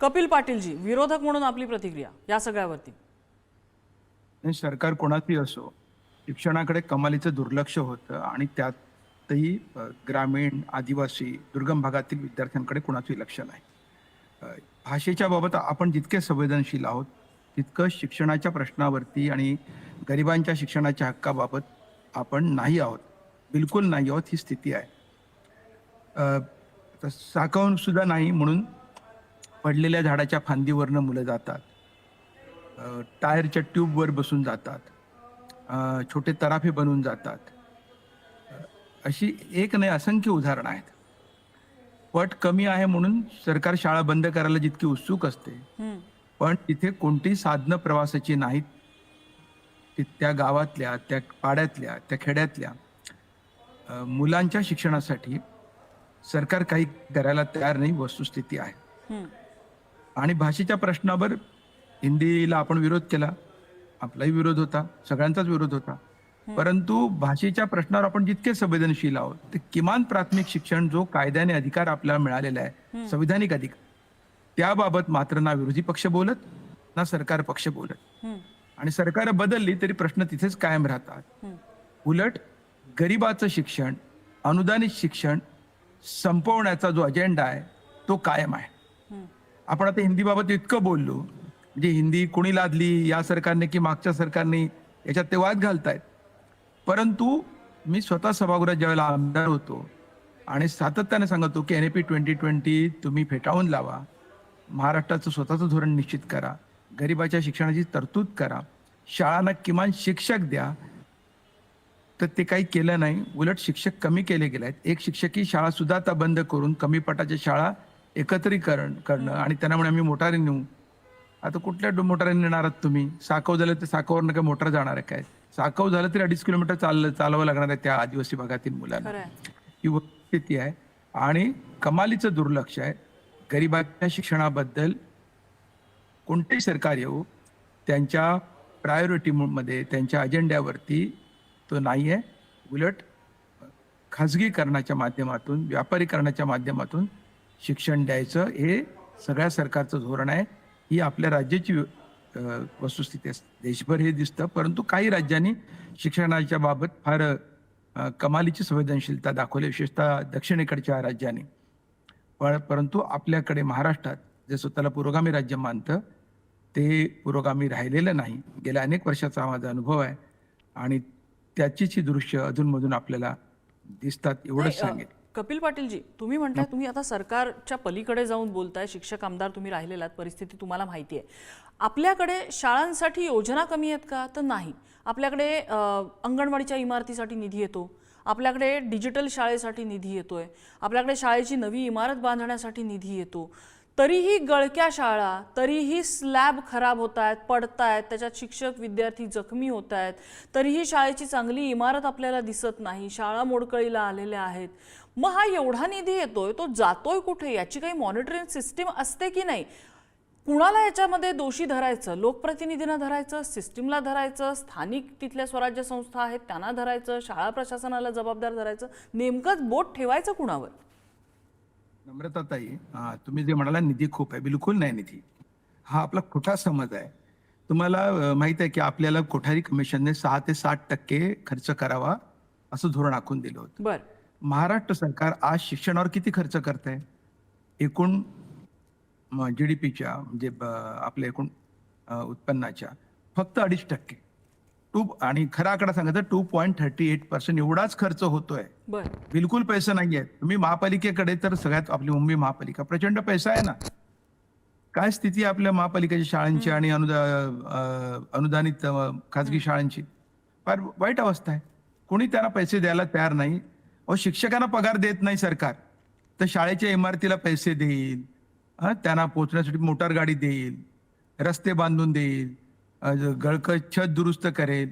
कपिल पाटीलजी विरोधक म्हणून आपली प्रतिक्रिया या सगळ्यावरती. सरकार कोणाची असो शिक्षणाकडे कमालीचं दुर्लक्ष होतं आणि त्यातही ग्रामीण आदिवासी दुर्गम भागातील विद्यार्थ्यांकडे कोणाचंही लक्ष नाही. भाषेच्या बाबत आपण जितके संवेदनशील आहोत तितकं शिक्षणाच्या प्रश्नावरती आणि गरिबांच्या शिक्षणाच्या हक्काबाबत आपण नाही आहोत बिलकुल नाही आहोत ही स्थिती आहे. अ, साकावून सुद्धा नाही म्हणून पडलेल्या झाडाच्या फांदीवरनं मुलं जातात. टायरच्या ट्यूबवर बसून जातात. छोटे तराफे बनवून जातात. अशी एक नाही असंख्य उदाहरणं आहेत. पट कमी आहे म्हणून सरकार शाळा बंद करायला जितकी उत्सुक असते. पण तिथे कोणती साधनं प्रवासाची नाहीत. त्या गावातल्या त्या पाड्यातल्या त्या खेड्यातल्या. मुलांच्या शिक्षणासाठी सरकार काही करायला तयार नाही वस्तुस्थिती आहे. आणि भाषेच्या प्रश्नावर हिंदीला आपण विरोध केला. आपलाही विरोध होता. सगळ्यांचाच विरोध होता. परंतु भाषेच्या प्रश्नावर आपण जितके संवेदनशील आहोत ते किमान प्राथमिक शिक्षण जो कायद्याने अधिकार आपल्याला मिळालेला आहे संविधानिक अधिकार त्याबाबत मात्र ना विरोधी पक्ष बोलत ना सरकार पक्ष बोलत. आणि सरकार बदलली तरी प्रश्न तिथेच कायम राहतात. उलट गरिबाचं शिक्षण अनुदानित शिक्षण संपवण्याचा जो अजेंडा आहे तो कायम आहे. आपण आता हिंदीबाबत इतकं बोललो. म्हणजे हिंदी कोणी लादली या सरकारने की मागच्या सरकारने याच्यात ते वाद घालतायत. परंतु मी स्वतः सभागृहात ज्यावेळेला आमदार होतो आणि सातत्याने सांगतो की N A P twenty twenty तुम्ही फेटाळून लावा. महाराष्ट्राचं स्वतःचं धोरण निश्चित करा. गरिबाच्या शिक्षणाची तरतूद करा. शाळांना किमान शिक्षक द्या. तर ते काही केलं नाही. उलट शिक्षक कमी केले गेले आहेत एक शिक्षकी शाळा सुद्धा आता बंद करून कमी पटाच्या शाळा एकत्रीकरण करणं आणि त्यांना म्हणे आम्ही मोटारी नेऊ. आता कुठल्या मोटारीने नेणार आहात तुम्ही? साकव झालं तर साकावरनं काय मोटार जाणार आहे काय? साकव झालं तरी अडीच किलोमीटर चाललं चालवावं लागणार आहे त्या आदिवासी भागातील मुलांना. ही स्थिती आहे. आणि कमालीचं दुर्लक्ष आहे. गरिबांच्या शिक्षणाबद्दल कोणतेही सरकार येऊ त्यांच्या प्रायोरिटीमध्ये त्यांच्या अजेंड्यावरती तो नाही आहे. उलट खाजगीकरणाच्या माध्यमातून व्यापारीकरणाच्या माध्यमातून शिक्षण द्यायचं हे सगळ्या सरकारचं धोरण आहे. ही आपल्या राज्याची वस्तुस्थिती असते. देशभर हे दिसतं परंतु काही राज्यांनी शिक्षणाच्या बाबत फार कमालीची संवेदनशीलता दाखवली विशेषतः दक्षिणेकडच्या राज्यांनी. पण परंतु आपल्याकडे महाराष्ट्रात जे स्वतःला पुरोगामी राज्य मानतं ते पुरोगामी राहिलेलं नाही. गेल्या अनेक वर्षाचा माझा अनुभव आहे. आणि त्याचीच ही दृश्य अधूनमधून आपल्याला दिसतात एवढंच सांगेल कपिल पाटीलजी तुम्ही म्हणताय तुम्ही आता सरकारच्या पलीकडे जाऊन बोलताय शिक्षक आमदार तुम्ही राहिलेला आहात, परिस्थिती तुम्हाला माहिती आहे. आपल्याकडे शाळांसाठी योजना कमी आहेत का? तर नाही. आपल्याकडे अंगणवाडीच्या इमारतीसाठी निधी येतो. आपल्याकडे डिजिटल शाळेसाठी निधी येतोय. आपल्याकडे शाळेची नवी इमारत बांधण्यासाठी निधी येतो. तरीही गळक्या शाळा तरीही स्लॅब खराब होत आहेत पडत आहेत त्याच्यात शिक्षक विद्यार्थी जखमी होत आहेत तरीही शाळेची चांगली इमारत आपल्याला दिसत नाही शाळा मोडकळीला आलेल्या आहेत. मग हा एवढा निधी येतोय तो जातोय कुठे? याची काही मॉनिटरिंग सिस्टीम असते की नाही? कुणाला याच्यामध्ये दोषी धरायचं? लोकप्रतिनिधींना धरायचं? सिस्टीमला धरायचं? स्थानिक तिथल्या स्वराज्य संस्था आहेत त्यांना धरायचं? शाळा प्रशासनाला जबाबदार धरायचं? नेमकंच बोट ठेवायचं कुणावर? नम्रताताई हा तुम्ही जे म्हणाला निधी खूप आहे. बिलकुल नाही निधी. हा आपला खोटा समज आहे. तुम्हाला माहीत आहे की आपल्याला कोठारी कमिशनने सहा ते साठ टक्के खर्च करावा असं धोरण आखून दिलं होतं. बर. महाराष्ट्र सरकार आज शिक्षणावर किती खर्च करत आहे एकूण जी डी पीच्या म्हणजे आपल्या एकूण उत्पन्नाच्या फक्त अडीच टक्के. टू आणि खरा आकडा सांगायचा two point thirty eight percent एवढाच खर्च होतोय. बिलकुल पैसे नाही आहेत तुम्ही महापालिकेकडे तर सगळ्यात आपली मुंबई महापालिका प्रचंड पैसा आहे ना. काय स्थिती आहे आपल्या महापालिकेच्या शाळांची आणि अनुदा अनुदानित खाजगी शाळांची? फार वाईट अवस्था आहे. कोणी त्यांना पैसे द्यायला तयार नाही. अहो शिक्षकांना पगार देत नाही सरकार. तर शाळेच्या इमारतीला पैसे देईल. त्यांना पोहोचण्यासाठी मोटार गाडी देईल. रस्ते बांधून देईल. अ, गळकं छत दुरुस्त करेल.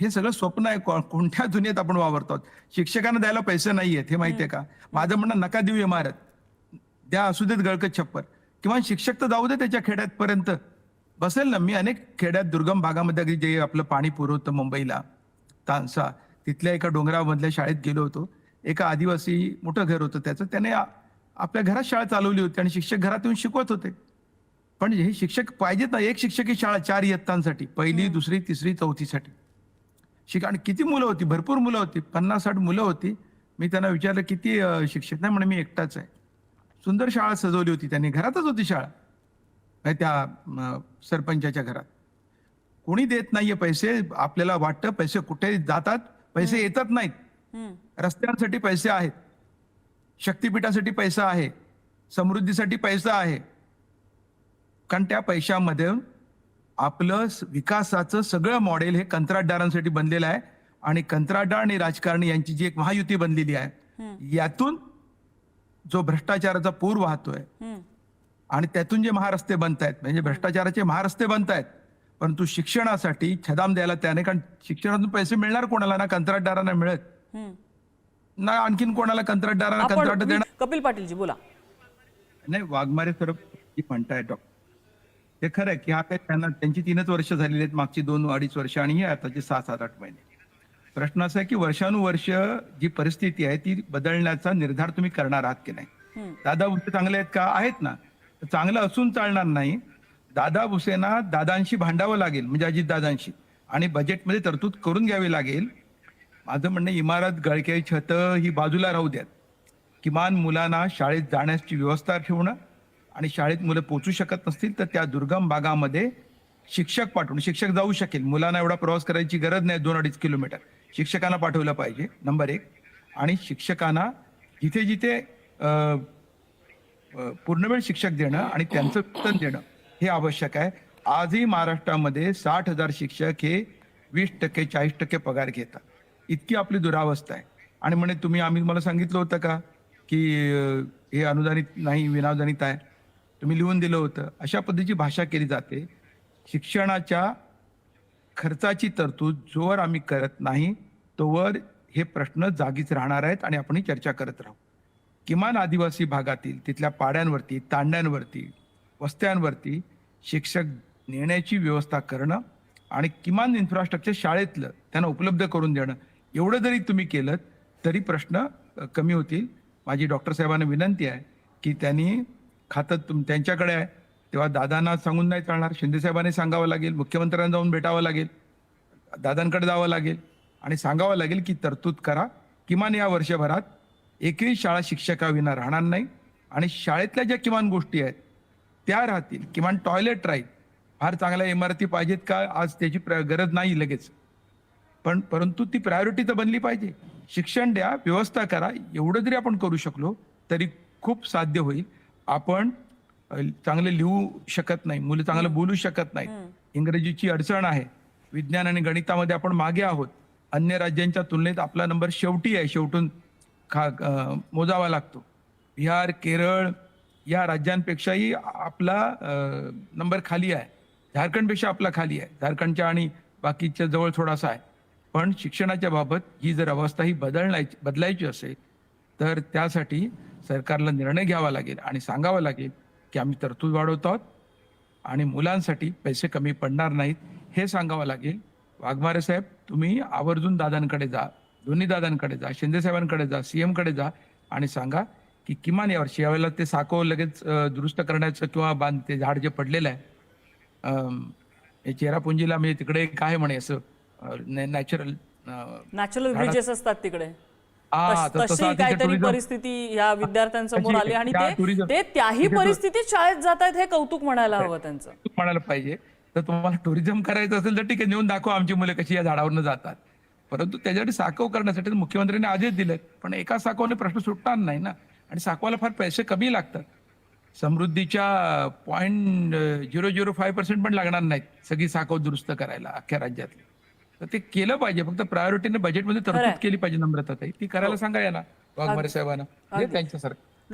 हे सगळं स्वप्न आहे. कोणत्या दुनियेत आपण वावरतो? शिक्षकांना द्यायला पैसे नाही आहेत हे माहितीये का? माझं म्हणणं नका देऊ इमारत. द्या असू देत गळकत छप्पर. किंवा शिक्षक तर जाऊ दे त्याच्या खेड्यात पर्यंत बसेल ना? मी अनेक खेड्यात दुर्गम भागामध्ये अगदी जे आपलं पाणी पुरवतं मुंबईला तानसा तिथल्या एका डोंगरामधल्या शाळेत गेलो होतो. एका आदिवासी मोठं घर होतं त्याचं. त्याने आपल्या घरात शाळा चालवली होती आणि शिक्षक घरात येऊन शिकवत होते. पण हे शिक्षक पाहिजेत ना एक शिक्षकी शाळा चार इयत्तांसाठी पहिली दुसरी तिसरी चौथीसाठी. शिक आणि किती मुलं होती? भरपूर मुलं होती. पन्नास साठ मुलं होती. मी त्यांना विचारलं किती शिक्षक नाही? म्हणे मी एकटाच आहे. सुंदर शाळा सजवली होती त्यांनी. घरातच होती शाळा. त्या सरपंचाच्या घरात. कोणी देत नाहीये पैसे. आपल्याला वाटतं पैसे कुठे जातात. पैसे येतात नाहीत. रस्त्यांसाठी पैसे आहेत. शक्तीपीठासाठी पैसा आहे. समृद्धीसाठी पैसा आहे. कारण त्या पैशामध्ये आपलं विकासाचं सगळं मॉडेल हे कंत्राटदारांसाठी बनलेलं आहे. आणि कंत्राटदार आणि राजकारणी यांची जी एक महायुती बनलेली आहे यातून जो भ्रष्टाचाराचा पूर वाहतोय. आणि त्यातून जे महारस्ते बनत आहेत म्हणजे भ्रष्टाचाराचे महारस्ते बनत आहेत परंतु शिक्षणासाठी छदाम द्यायला त्याने कारण शिक्षणातून पैसे मिळणार कोणाला ना कंत्राटदारांना मिळत. ना आणखीन कोणाला कंत्राटदारांना कंत्राट देणार? कपिल पाटीलजी बोला. नाही वाघमारे सर म्हणताय डॉक्टर ते खरं की हा काय त्यांना त्यांची तीनच वर्ष झालेली आहेत मागची दोन अडीच वर्ष आणि हे आताचे सहा सात आठ महिने. प्रश्न असा आहे की वर्षानुवर्ष जी परिस्थिती आहे ती बदलण्याचा निर्धार तुम्ही करणार आहात की नाही. दादा भुसे चांगले आहेत का? आहेत ना. चांगलं असून चालणार नाही. दादा भुसेना दादांशी भांडावं लागेल म्हणजे अजित दादांशी आणि बजेटमध्ये तरतूद करून घ्यावी लागेल. माझं म्हणणं इमारत गळके छत ही बाजूला राहू द्यात. किमान मुलांना शाळेत जाण्याची व्यवस्था ठेवणं आणि शाळेत मुलं पोचू शकत नसतील तर त्या दुर्गम भागामध्ये शिक्षक पाठवून शिक्षक जाऊ शकेल. मुलांना एवढा प्रवास करायची गरज नाही दोन अडीच किलोमीटर. शिक्षकांना पाठवलं पाहिजे नंबर एक. आणि शिक्षकांना जिथे जिथे पूर्णवेळ शिक्षक देणं आणि त्यांचं वेतन देणं हे आवश्यक आहे. आजही महाराष्ट्रामध्ये साठ हजार शिक्षक हे वीस टक्के चाळीस टक्के पगार घेतात. इतकी आपली दुरावस्था आहे. आणि म्हणे तुम्ही आम्ही मला सांगितलं होतं का की हे अनुदानित नाही विनानुदानित आहे. तुम्ही लिहून दिलं होतं. अशा पद्धतीची भाषा केली जाते. शिक्षणाच्या खर्चाची तरतूद जोवर आम्ही करत नाही तोवर हे प्रश्न जागीच राहणार आहेत आणि आपण चर्चा करत राहू. किमान आदिवासी भागातील तिथल्या पाड्यांवरती तांड्यांवरती वस्त्यांवरती शिक्षक नेण्याची व्यवस्था करणं आणि किमान इन्फ्रास्ट्रक्चर शाळेतलं त्यांना उपलब्ध करून देणं. एवढं जरी तुम्ही केलं तरी प्रश्न कमी होतील. माझी डॉक्टर साहेबांना विनंती आहे की त्यांनी खातं तुम त्यांच्याकडे आहे. तेव्हा दादांना सांगून नाही चालणार. शिंदेसाहेबांनी सांगावं लागेल. मुख्यमंत्र्यांना जाऊन भेटावं लागेल. दादांकडे जावं लागेल. आणि सांगावं लागेल की तरतूद करा. किमान या वर्षभरात एकही शाळा शिक्षकाविना राहणार नाही. आणि शाळेतल्या ज्या किमान गोष्टी आहेत त्या राहतील. किमान टॉयलेट राहील. फार चांगल्या इमारती पाहिजेत का? आज त्याची प्र- गरज नाही लगेच. पण परंतु ती प्रायोरिटी तर बनली पाहिजे. शिक्षण द्या व्यवस्था करा. एवढं जरी आपण करू शकलो तरी खूप साध्य होईल. आपण चांगलं लिहू शकत नाही मुलं चांगलं बोलू शकत नाहीत. इंग्रजीची अडचण आहे. विज्ञान आणि गणितामध्ये आपण मागे आहोत. अन्य राज्यांच्या तुलनेत आपला नंबर शेवटी आहे शेवटून खा मोजावा लागतो. बिहार केरळ या राज्यांपेक्षाही आपला नंबर खाली आहे. झारखंडपेक्षा आपला खाली आहे. झारखंडच्या आणि बाकीच्या जवळ थोडासा आहे. पण शिक्षणाच्या बाबत ही जर अवस्था ही बदलण्याची बदलायची असेल तर त्यासाठी सरकारला निर्णय घ्यावा लागेल आणि सांगावं लागेल की आम्ही तरतूद वाढवत आहोत आणि मुलांसाठी पैसे कमी पडणार नाहीत हे सांगावं लागेल. वाघमारे साहेब तुम्ही आवर्जून दादांकडे जा दोन्ही दादांकडे जा शिंदे साहेबांकडे जा सीएमकडे जा आणि सांगा की किमान यावर्षी यावेळेला ते साको लगेच दुरुस्त करण्याचं किंवा बांध ते झाड जे पडलेलं आहे हे चेरापुंजीला म्हणजे तिकडे काय म्हणे असं नॅचरल नॅचरल ब्रिजेस असतात तिकडे. तशी काहीतरी परिस्थिती ह्या विद्यार्थ्यांसमोर आली आणि ते त्याही परिस्थितीत शाळेत जात आहेत हे कौतुक म्हणायला हवं त्यांचं. म्हणायला पाहिजे. तर तुम्हाला टुरिझम करायचं असेल तर ठीक आहे नेऊन दाखवा आमची मुलं कशी या झाडावरनं जातात. परंतु त्याच्यासाठी साकव करण्यासाठी मुख्यमंत्र्यांनी आदेश दिले पण एका साकवने प्रश्न सुटणार नाही ना. आणि साकवाला फार पैसे कमी लागतात. समृद्धीच्या point zero zero five percent पण लागणार नाहीत. सगळी साकव दुरुस्त करायला अख्ख्या राज्यातली. तर ते केलं पाहिजे. फक्त प्रायोरिटीने बजेटमध्ये. तरतूद केली पाहिजे नम्रता ती करायला सांगा याला. वाघमारे साहेबांना. हे त्यांच्यासारखं.